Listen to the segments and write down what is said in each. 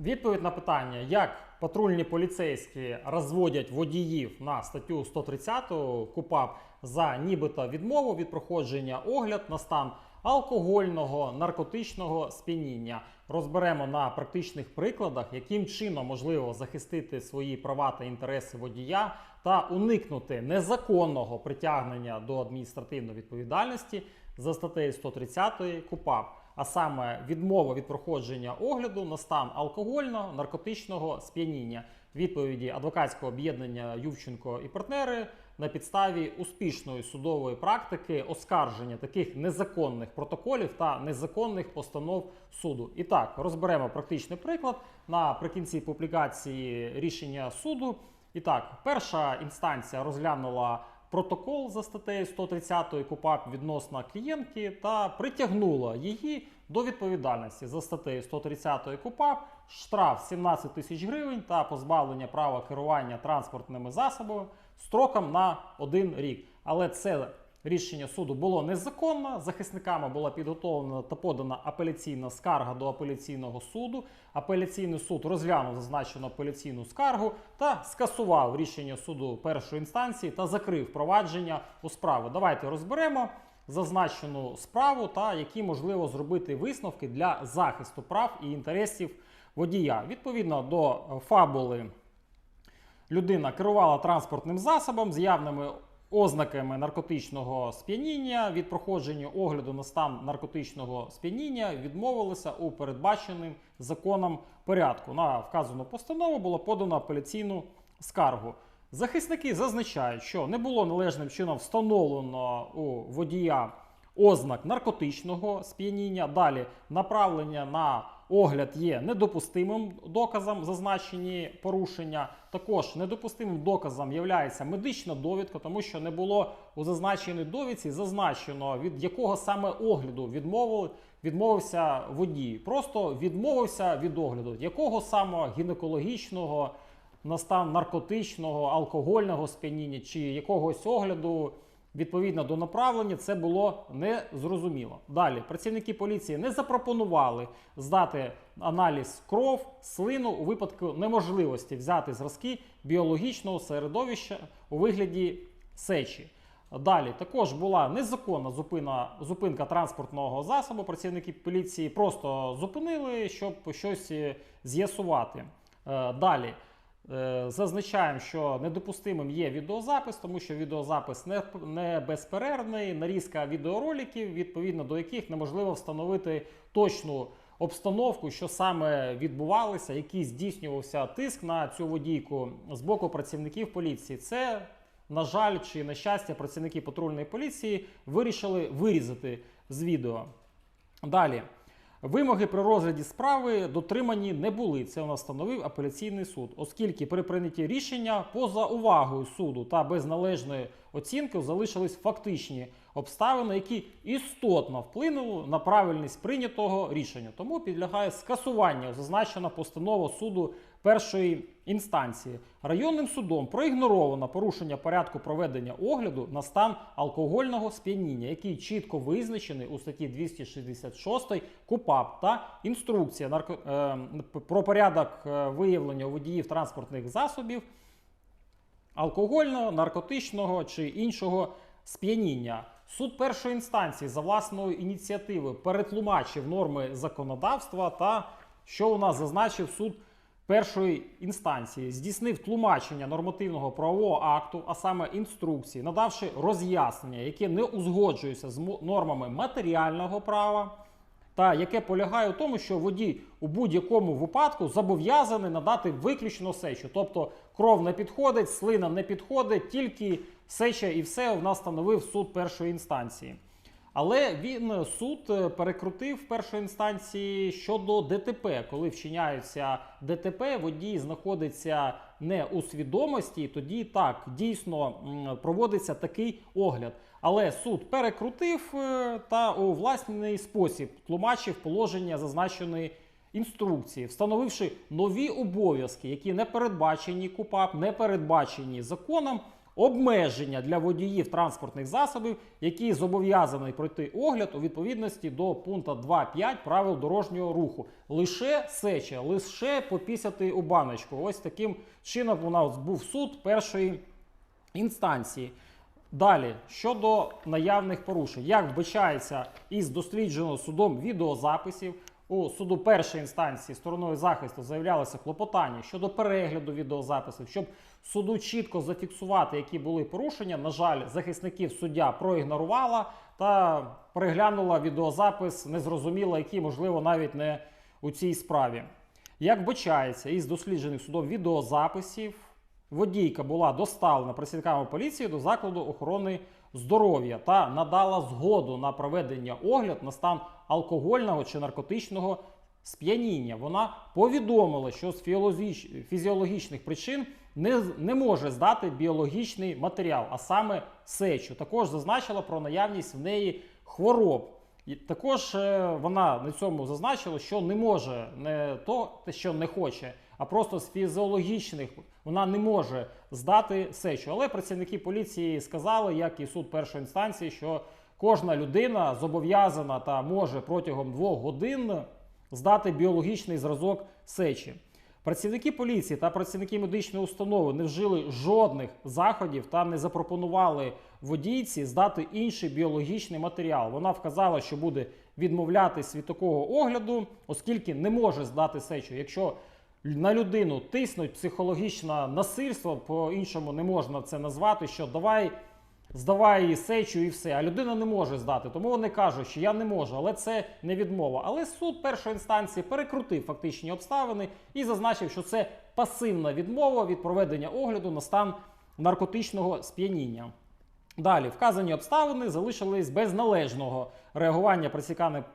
Відповідь на питання, як патрульні поліцейські розводять водіїв на статтю 130 КУПАП за нібито відмову від проходження огляд на стан алкогольного наркотичного сп'яніння. Розберемо на практичних прикладах, яким чином можливо захистити свої права та інтереси водія та уникнути незаконного притягнення до адміністративної відповідальності за статтею 130 КУПАП а саме відмова від проходження огляду на стан алкогольного наркотичного сп'яніння. Відповіді адвокатського об'єднання Ювченко і партнери на підставі успішної судової практики оскарження таких незаконних протоколів та незаконних постанов суду. І так розберемо практичний приклад наприкінці публікації рішення суду. І так, перша інстанція розглянула протокол за статтею 130 КУПАП відносно клієнтки та притягнула її до відповідальності за статтею 130 КУПАП, штраф 17 тисяч гривень та позбавлення права керування транспортними засобами строком на один рік. Але це рішення суду було незаконно. Захисниками була підготовлена та подана апеляційна скарга до апеляційного суду. Апеляційний суд розглянув зазначену апеляційну скаргу та скасував рішення суду першої інстанції та закрив провадження у справу. Давайте розберемо зазначену справу та які можливо зробити висновки для захисту прав і інтересів водія. Відповідно до фабули людина керувала транспортним засобом з явними ознаками наркотичного сп'яніння. Від проходження огляду на стан наркотичного сп'яніння відмовилися у передбаченим законом порядку. На вказану постанову було подано апеляційну скаргу. Захисники зазначають, що не було належним чином встановлено у водія ознак наркотичного сп'яніння. Далі направлення на огляд є недопустимим доказом зазначені порушення. Також недопустимим доказом є медична довідка, тому що не було у зазначеній довідці зазначено від якого саме огляду відмовили, відмовився водій. Просто відмовився від огляду, якого саме гінекологічного на стан наркотичного, алкогольного сп'яніння чи якогось огляду відповідно до направлення, це було незрозуміло. Далі працівники поліції не запропонували здати аналіз кров, слину у випадку неможливості взяти зразки біологічного середовища у вигляді сечі. Далі також була незаконна зупина, зупинка транспортного засобу. Працівники поліції просто зупинили, щоб щось е, з'ясувати. Е, Далі Зазначаємо, що недопустимим є відеозапис, тому що відеозапис не, не безперервний, нарізка відеороликів, відповідно до яких неможливо встановити точну обстановку, що саме відбувалося, який здійснювався тиск на цю водійку з боку працівників поліції. Це, на жаль, чи на щастя, працівники патрульної поліції вирішили вирізати з відео. Далі. Вимоги при розгляді справи дотримані не були. Це у нас встановив апеляційний суд, оскільки при прийнятті рішення поза увагою суду та без належної оцінки залишились фактичні обставини, які істотно вплинули на правильність прийнятого рішення. Тому підлягає скасуванню зазначена постанова суду першої інстанції. Районним судом проігноровано порушення порядку проведення огляду на стан алкогольного сп'яніння, який чітко визначений у статті 266 КУПАП та інструкція нарко... е, про порядок е, виявлення водіїв транспортних засобів алкогольного, наркотичного чи іншого сп'яніння. Суд першої інстанції за власною ініціативою перетлумачив норми законодавства та що у нас зазначив суд першої інстанції, здійснив тлумачення нормативного правового акту, а саме інструкції, надавши роз'яснення, яке не узгоджується з нормами матеріального права, та яке полягає у тому, що водій у будь-якому випадку зобов'язаний надати виключно сечу. Тобто кров не підходить, слина не підходить, тільки сеча і все в нас встановив суд першої інстанції. Але він суд е, перекрутив першої інстанції щодо ДТП. Коли вчиняються ДТП, водій знаходиться не у свідомості, і тоді так дійсно проводиться такий огляд. Але суд перекрутив е, та у власний спосіб тлумачив положення зазначеної інструкції, встановивши нові обов'язки, які не передбачені КУПАП, не передбачені законом. Обмеження для водіїв транспортних засобів, які зобов'язані пройти огляд у відповідності до пункту 2.5 правил дорожнього руху. Лише сеча, лише попісяти у баночку. Ось таким чином у нас був суд першої інстанції. Далі, щодо наявних порушень, як вбачається із дослідженого судом відеозаписів, у суду першої інстанції стороною захисту заявлялося клопотання щодо перегляду відеозаписів, щоб суду чітко зафіксувати, які були порушення. На жаль, захисників суддя проігнорувала та переглянула відеозапис, незрозуміло, які, можливо, навіть не у цій справі. Як вбачається із досліджених судом відеозаписів, водійка була доставлена працівниками поліції до закладу охорони здоров'я та надала згоду на проведення огляд на стан алкогольного чи наркотичного сп'яніння. Вона повідомила, що з фізіологічних причин не, не може здати біологічний матеріал, а саме сечу. Також зазначила про наявність в неї хвороб. І також е, вона на цьому зазначила, що не може не то, що не хоче, а просто з фізіологічних вона не може здати сечу. Але працівники поліції сказали, як і суд першої інстанції, що кожна людина зобов'язана та може протягом двох годин здати біологічний зразок сечі. Працівники поліції та працівники медичної установи не вжили жодних заходів та не запропонували водійці здати інший біологічний матеріал. Вона вказала, що буде відмовлятись від такого огляду, оскільки не може здати сечу. Якщо на людину тиснуть психологічне насильство, по-іншому не можна це назвати, що давай здавай її сечу і все. А людина не може здати. Тому вони кажуть, що я не можу, але це не відмова. Але суд першої інстанції перекрутив фактичні обставини і зазначив, що це пасивна відмова від проведення огляду на стан наркотичного сп'яніння. Далі вказані обставини залишились без належного реагування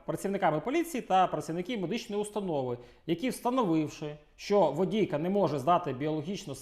працівниками, поліції та працівників медичної установи, які, встановивши, що водійка не може здати біологічно,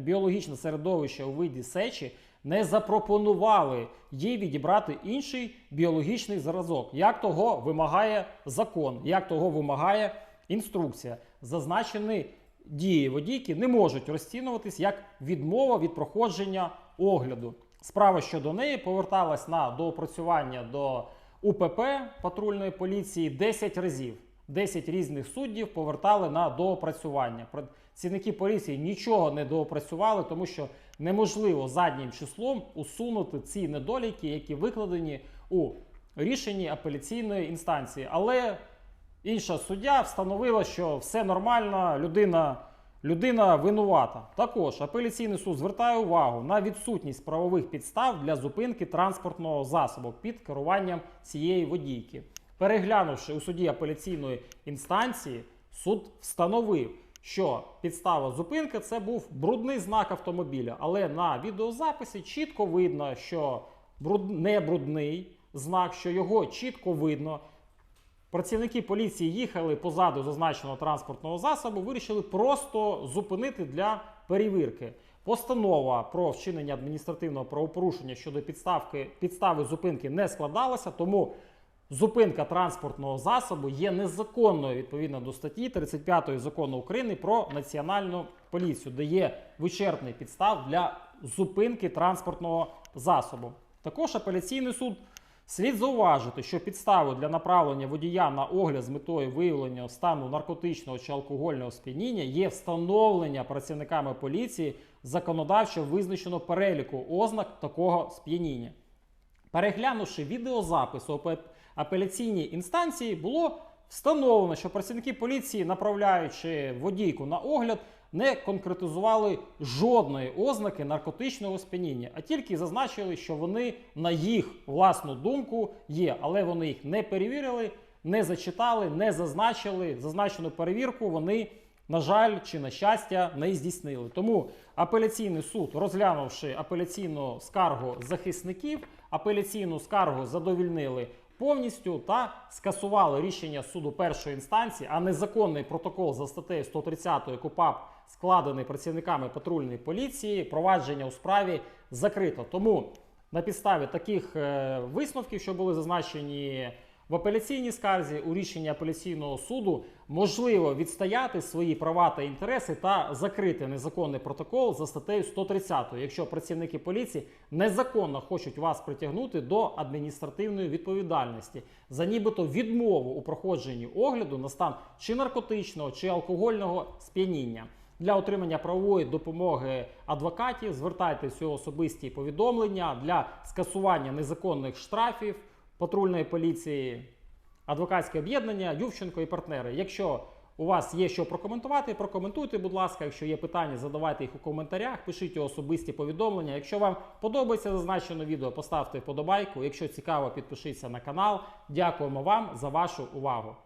біологічне середовище у виді сечі, не запропонували їй відібрати інший біологічний зразок, як того вимагає закон, як того вимагає інструкція. Зазначені дії водійки не можуть розцінюватись як відмова від проходження огляду. Справа щодо неї поверталась на доопрацювання до УПП патрульної поліції 10 разів. 10 різних суддів повертали на доопрацювання. Працівники поліції нічого не доопрацювали, тому що неможливо заднім числом усунути ці недоліки, які викладені у рішенні апеляційної інстанції. Але інша суддя встановила, що все нормально, людина, людина винувата. Також апеляційний суд звертає увагу на відсутність правових підстав для зупинки транспортного засобу під керуванням цієї водійки. Переглянувши у суді апеляційної інстанції, суд встановив, що підстава зупинки це був брудний знак автомобіля, але на відеозаписі чітко видно, що бруд... не брудний знак, що його чітко видно. Працівники поліції їхали позаду зазначеного транспортного засобу, вирішили просто зупинити для перевірки. Постанова про вчинення адміністративного правопорушення щодо підставки, підстави зупинки не складалася, тому зупинка транспортного засобу є незаконною відповідно до статті 35 закону України про національну поліцію, де є вичерпний підстав для зупинки транспортного засобу. Також апеляційний суд Слід зауважити, що підставою для направлення водія на огляд з метою виявлення стану наркотичного чи алкогольного сп'яніння є встановлення працівниками поліції законодавчо визначеного переліку ознак такого сп'яніння. Переглянувши відеозапис у апеляційній інстанції, було встановлено, що працівники поліції, направляючи водійку на огляд, не конкретизували жодної ознаки наркотичного сп'яніння, а тільки зазначили, що вони на їх власну думку є, але вони їх не перевірили, не зачитали, не зазначили. Зазначену перевірку вони, на жаль, чи на щастя, не здійснили. Тому апеляційний суд, розглянувши апеляційну скаргу захисників, апеляційну скаргу задовільнили повністю та скасували рішення суду першої інстанції, а незаконний протокол за статтею 130 КУПАП, складений працівниками патрульної поліції, провадження у справі закрито. Тому на підставі таких е, висновків, що були зазначені в апеляційній скарзі, у рішенні апеляційного суду, можливо відстояти свої права та інтереси та закрити незаконний протокол за статтею 130, якщо працівники поліції незаконно хочуть вас притягнути до адміністративної відповідальності за нібито відмову у проходженні огляду на стан чи наркотичного, чи алкогольного сп'яніння. Для отримання правової допомоги адвокатів звертайтеся у особисті повідомлення для скасування незаконних штрафів патрульної поліції, адвокатське об'єднання, Ювченко і партнери. Якщо у вас є що прокоментувати, прокоментуйте, будь ласка. Якщо є питання, задавайте їх у коментарях, пишіть особисті повідомлення. Якщо вам подобається зазначене відео, поставте вподобайку. Якщо цікаво, підпишіться на канал. Дякуємо вам за вашу увагу.